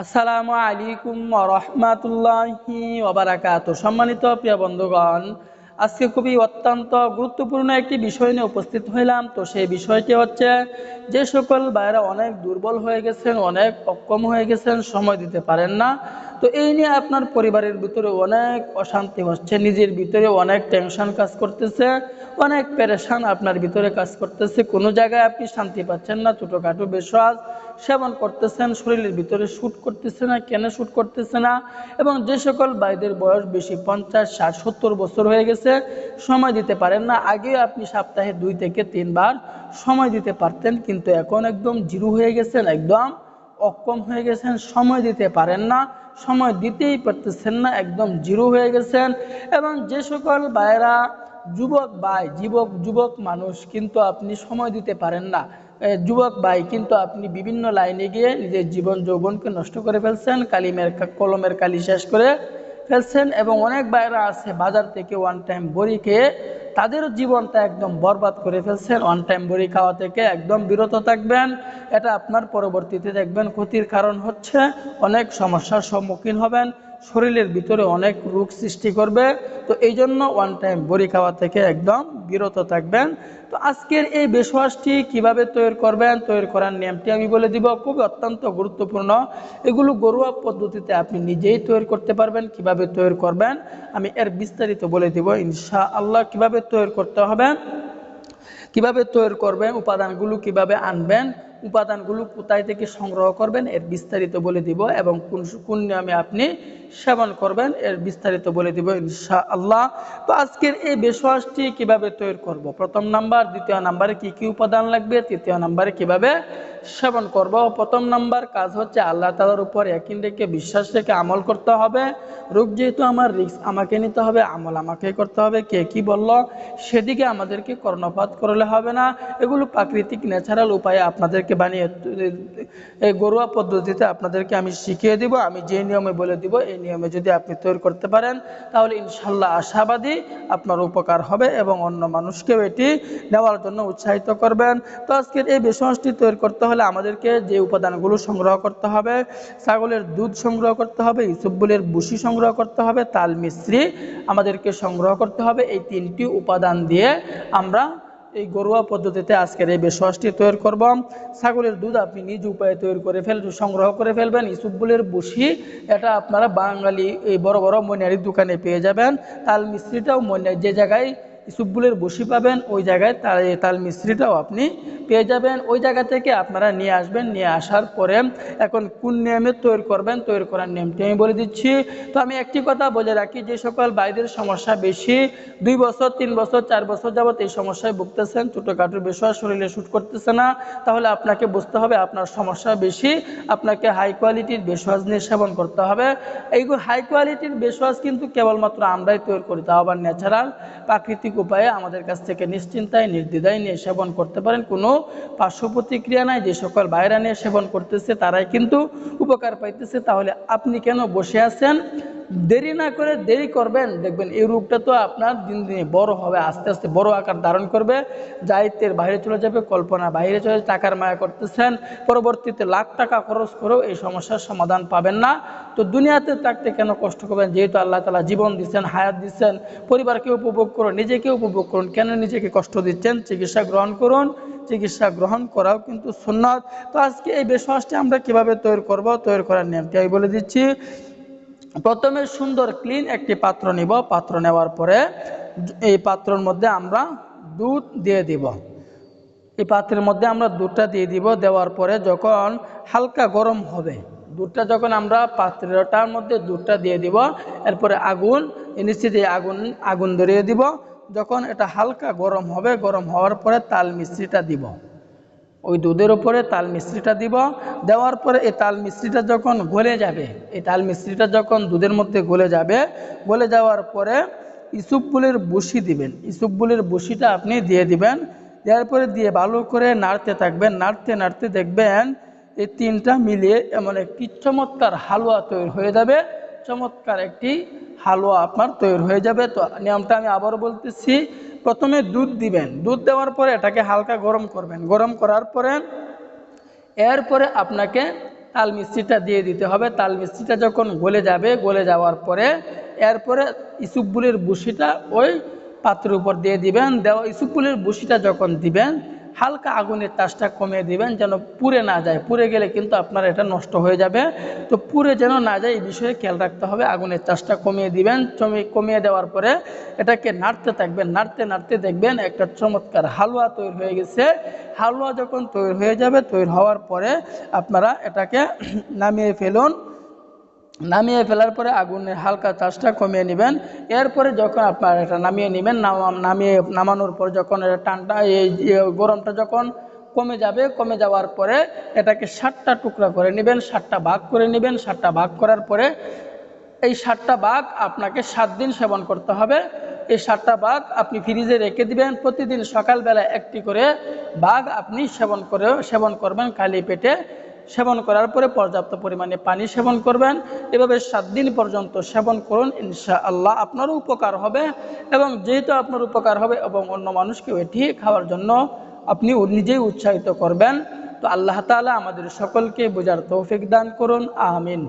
আসসালামু আলাইকুম রহমাতুল্লাহি ওবারাকাত সম্মানিত প্রিয় বন্ধুগণ আজকে খুবই অত্যন্ত গুরুত্বপূর্ণ একটি বিষয় নিয়ে উপস্থিত হইলাম। তো সেই বিষয়টি হচ্ছে, যে সকল ভাইয়েরা অনেক দুর্বল হয়ে গেছেন, অনেক অক্ষম হয়ে গেছেন, সময় দিতে পারেন না। তো এই নিয়ে আপনার পরিবারের ভিতরে অনেক অশান্তি হচ্ছে, নিজের ভিতরে অনেক টেনশন কাজ করতেছে, অনেক পেরেশান আপনার ভিতরে কাজ করতেছে। কোনো জায়গায় আপনি শান্তি পাচ্ছেন না, ছোটোখাটো বিশ্বাস সেবন করতেছেন, শরীরের ভিতরে শ্যুট করতেছে না, কেন শ্যুট করতেছে না? এবং যে সকল ভাইদের বয়স বেশি, পঞ্চাশ, ষাট, সত্তর বছর হয়ে গেছে সময় দিতে পারেন না। আগে আপনি সপ্তাহে দুই থেকে তিনবার সময় দিতে পারতেন, কিন্তু এখন একদম জিরো হয়ে গেছেন, একদম অক্ষম হয়ে গেছেন, সময় দিতে পারেন না। সময় দিতেই পারতেছেন না, একদম জিরো হয়ে গেছেন। এবং যে সকল ভাইয়েরা, যুবক ভাই, যুবক যুবক মানুষ, কিন্তু আপনি সময় দিতে পারেন না। যুবক ভাই, কিন্তু আপনি বিভিন্ন লাইনে গিয়ে নিজের জীবন যৌবনকে নষ্ট করে ফেলছেন, কালিমের কলমের কালি শেষ করে ফেলছেন এবং অনেক বাইরা আছে বাজার থেকে ওয়ান টাইম বড়ি খেয়ে তাদের জীবনটা একদম বরবাদ করে ফেলছেন। ওয়ান টাইম বড়ি খাওয়া থেকে একদম বিরত থাকবেন। এটা আপনার পরবর্তীতে দেখবেন ক্ষতির কারণ হচ্ছে অনেক সমস্যার সম্মুখীন হবেন। শরীরের ভিতরে অনেক রোগ সৃষ্টি করবে। তো এই জন্য ওয়ান টাইম বড়ি খাওয়া থেকে একদম বিরত থাকবেন। তো আজকের এই বেশওয়াসটি কীভাবে তৈরি করবেন, তৈরি করার নিয়মটি আমি বলে দিব। খুব অত্যন্ত গুরুত্বপূর্ণ। এগুলো ঘরোয়া পদ্ধতিতে আপনি নিজেই তৈরি করতে পারবেন, কীভাবে তৈরি করবেন। আমি এর বিস্তারিত বলে দিব। ইনশা আল্লাহ কীভাবে তৈরি করতে হবে, কীভাবে তৈরি করবেন, উপাদানগুলো কীভাবে আনবেন উপাদানগুলো কোথায় থেকে সংগ্রহ করবেন, এর বিস্তারিত বলে দিব এবং কোন কোন নিয়মে আপনি সেবন করবেন, এর বিস্তারিত বলে দিব ইনশা আল্লাহ তো আজকের এই বেশওয়াসটি কীভাবে তৈরি করব? প্রথম নাম্বার, দ্বিতীয় নাম্বারে কি কি উপাদান লাগবে, তৃতীয় নাম্বারে কীভাবে সেবন করব? প্রথম নাম্বার কাজ হচ্ছে আল্লাহ তালার উপর একিন রেখে, বিশ্বাস রেখে আমল করতে হবে। রোগ যেহেতু আমার, রিস্ক আমাকে নিতে হবে, আমল আমাকে করতে হবে, কে কি বলল, সেদিকে আমাদেরকে কর্ণপাত করলে হবে না। এগুলো প্রাকৃতিক, ন্যাচারাল উপায়ে আপনাদেরকে বানিয়ে, এই ঘরোয়া পদ্ধতিতে আপনাদেরকে আমি শিখিয়ে দিব, আমি যে নিয়মে বলে দিব, এই নিয়মে যদি আপনি তৈরি করতে পারেন, তাহলে ইনশাল্লাহ আশাবাদী আপনার উপকার হবে এবং অন্য মানুষকেও এটি নেওয়ার জন্য উৎসাহিত করবেন। তো আজকের এই বেসমাসটি তৈরি করতে হলে আমাদেরকে যে উপাদানগুলো সংগ্রহ করতে হবে, ছাগলের দুধ সংগ্রহ করতে হবে ইসুবুলের বুসি সংগ্রহ করতে হবে, তাল মিশ্রি আমাদেরকে সংগ্রহ করতে হবে, এই তিনটি উপাদান দিয়ে আমরা এই ঘরোয়া পদ্ধতিতে আজকের এই বেশওয়াসটি তৈরি করব। ছাগলের দুধ আপনি নিজ উপায়ে তৈরি করে ফেল সংগ্রহ করে ফেলবেন। ইসুবগুলের বসি, এটা আপনারা বাঙালি এই বড় বড় মনিয়ারির দোকানে পেয়ে যাবেন। তাল মিস্ত্রিটাও মনিয়ার যে জায়গায় ইসুবুলের বসি পাবেন, ওই জায়গায় তাল তাল মিস্ত্রিটাও আপনি পেয়ে যাবেন। ওই জায়গা থেকে আপনারা নিয়ে আসবেন, নিয়ে আসার পরে এখন কোন নিয়মে তৈরি করবেন, তৈরি করার নিয়মটি আমি বলে দিচ্ছি। তো আমি একটি কথা বলে রাখি, যে সকল বাইরের সমস্যা বেশি, দুই বছর, তিন বছর, চার বছর যাবত এই সমস্যায় ভুগতেছেন, ছোটোখাটো বিষয়, শরীরে শ্যুট করতেছে না, তাহলে আপনাকে বুঝতে হবে আপনার সমস্যা বেশি, আপনাকে হাই কোয়ালিটির বেশওয়াজ নিয়ে সেবন করতে হবে। এইগুলো হাই কোয়ালিটির বেশওয়াজ কিন্তু কেবলমাত্র আমরাই তৈরি করি তাও আবার ন্যাচারাল প্রাকৃতিক উপায়ে আমাদের কাছ থেকে নিশ্চিন্তায়, নির্দ্বিধায় নিয়ে সেবন করতে পারেন। কোনো পার্শ্ব প্রতিক্রিয়া নাই, যে সকল বাইরা নিয়ে সেবন করতেছে, তারাই কিন্তু উপকার পাইতেছে। তাহলে আপনি কেন বসে আছেন? দেরি না করে দেরি করবেন। দেখবেন এই রোগটা তো আপনার দিন দিনে বড় হবে, আস্তে আস্তে বড় আকার ধারণ করবে। দায়িত্বের বাইরে চলে যাবে, কল্পনা বাইরে চলে টাকার মায়া করতেছেন। পরবর্তীতে লাখ টাকা খরচ করেও এই সমস্যার সমাধান পাবেন না। তো দুনিয়াতে থাকতে কেন কষ্ট করবেন? যেহেতু আল্লাহ তালা জীবন দিচ্ছেন, হায়াত দিচ্ছেন, পরিবারকে উপভোগ করুন, নিজেকে উপভোগ করুন। কেন নিজেকে কষ্ট দিচ্ছেন? চিকিৎসা গ্রহণ করুন। চিকিৎসা গ্রহণ করাও কিন্তু সুন্নত। তো আজকে এই বেশওয়াসটি আমরা কীভাবে তৈরি করব? তৈরি করার নিয়মটি আমি বলে দিচ্ছি। প্রথমে সুন্দর ক্লিন একটি পাত্র নিব। পাত্র নেওয়ার পরে এই পাত্রের মধ্যে আমরা দুধ দিয়ে দিব। এই পাত্রের মধ্যে আমরা দুধটা দিয়ে দিব। দেওয়ার পরে যখন হালকা গরম হবে, দুধটা যখন আমরা পাত্রটার মধ্যে দুধটা দিয়ে দিব, এরপরে আগুন নিশ্চিত আগুন আগুন ধরিয়ে দিব। যখন এটা হালকা গরম হবে, গরম হওয়ার পরে তাল মিশ্রিটা দিব। ওই দুধের ওপরে তাল মিশ্রিটা দিব। দেওয়ার পরে এই তাল মিশ্রিটা যখন গলে যাবে, এই তাল মিশ্রিটা যখন দুধের মধ্যে গলে যাবে, গলে যাওয়ার পরে ইসুবগুলের বসি দিবেন। ইসুবগুলের বসিটা আপনি দিয়ে দিবেন। দেওয়ার পরে দিয়ে ভালো করে নাড়তে থাকবেন। নাড়তে নাড়তে দেখবেন এই তিনটা মিলিয়ে এমন একটি চমৎকার হালুয়া তৈরি হয়ে যাবে। চমৎকার একটি হালুয়া আপনার তৈরি হয়ে যাবে। তো নিয়মটা আমি আবার বলতেছি প্রথমে দুধ দিবেন। দুধ দেওয়ার পরে এটাকে হালকা গরম করবেন। গরম করার পরে এরপরে আপনাকে তাল মিষ্টিটা দিয়ে দিতে হবে। তাল মিষ্টিটা যখন গলে যাবে, গলে যাওয়ার পরে এরপরে ইসুকবুলের বুসিটা ওই পাত্রের উপর দিয়ে দিবেন। দেওয়া ইসুকবুলের বুসিটা যখন দিবেন হালকা আগুনের তাসটা কমিয়ে দিবেন যেন পুড়ে না যায়। পুড়ে গেলে কিন্তু আপনার এটা নষ্ট হয়ে যাবে। তো পুড়ে যেন না যায় এই বিষয়ে খেয়াল রাখতে হবে। আগুনের চাষটা কমিয়ে দিবেন। কমিয়ে দেওয়ার পরে এটাকে নাড়তে থাকবেন। নাড়তে নাড়তে দেখবেন একটা চমৎকার হালুয়া তৈরি হয়ে গেছে। হালুয়া যখন তৈরি হয়ে যাবে, তৈরি হওয়ার পরে আপনারা এটাকে নামিয়ে ফেলুন। নামিয়ে ফেলার পরে আগুনের হালকা চাষটা কমিয়ে নেবেন। এরপরে যখন আপনার এটা নামিয়ে নেবেন নামিয়ে নামানোর পর যখন এটা টানটা, এই গরমটা যখন কমে যাবে, কমে যাওয়ার পরে এটাকে ষাটটা টুকরা করে নেবেন ষাটটা ভাগ করে নেবেন ষাটটা ভাগ করার পরে এই সাতটা বাঘ আপনাকে সাত দিন সেবন করতে হবে। এই সাতটা বাঘ আপনি ফ্রিজে রেখে দিবেন। প্রতিদিন সকালবেলা একটি করে বাঘ আপনি সেবন করে সেবন করবেন খালি পেটে। সেবন করার পরে পর্যাপ্ত পরিমাণে পানি সেবন করবেন। এভাবে সাত দিন পর্যন্ত সেবন করুন ইনশা আল্লাহ আপনারও উপকার হবে এবং যেহেতু আপনার উপকার হবে এবং অন্য মানুষকেও এটি খাওয়ার জন্য আপনি নিজেই উৎসাহিত করবেন। তো আল্লাহ তালা আমাদের সকলকে বোঝার তৌফিক দান করুন, আমিন।